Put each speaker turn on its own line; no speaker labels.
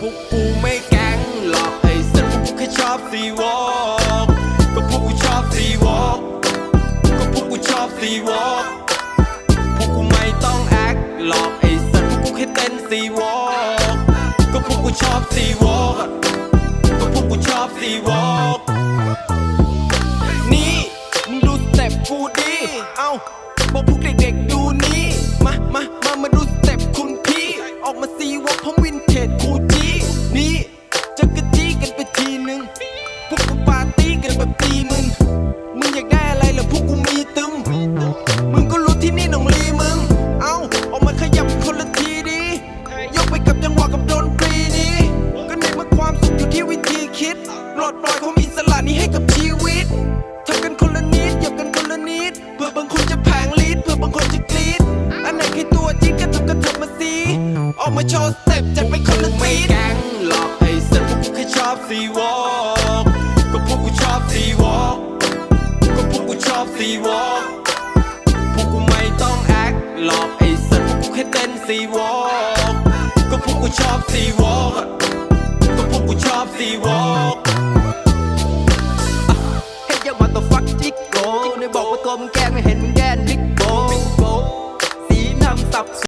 พวกกูไม่แก๊งหลอกไอ้สัตว์พวกกูแค่ชอบซีวอลกก็พวกกูชอบซีวอลกก็พวกกูชอบซีวอลกพวกกูไม่ต้องแอคหลอกไอ้สัตว์พวกกูแค่เต้นซีวอลกก็พวกกูชอบซีวอลกก็พวกกูชอบซีวอลก
นี่มึงดูสเต็ปกูดีเอ้าบอกพวกเด็กๆดูนี่มามามามาดูสเต็ปคุณพี่ออกมาซีวอลกพร้อมวินเทจ กับจังหวะกับดนตรีนี้ ก็นเมื่อความสุขอยู่ที่วิธีคิดปลดปล่อยความอิสระนี้ให้กับชีวิตทำกันคนละนิดหยับกันคนละนิดเพื่อบางคนจะแผงลีดเพื่อบางคนจะกรีดอันไหนคือตัวจริงก็ทำกันเถอะมาสิออกมาโชว์สเต็ปจัดไปคนละซีดแก
งหลอกไอ้สัตว์พวกกูแค่ชอบซีวอล์กก็พวกกูชอบซีวอล์กก็พวกกูชอบซีวอล์กพวกกูไม่ต้องแอคหลอกไอ้สัตว์พวกกูแค่เต้นซีวอล์ กูชอบซีวอล์กก็พวกกูชอบซีวอล์กเ
ฮ้ยยังมาตัวฟักจิกโกในบอกว่าตัวมึงแกล้งไม่เห็นมึงแก่ดิ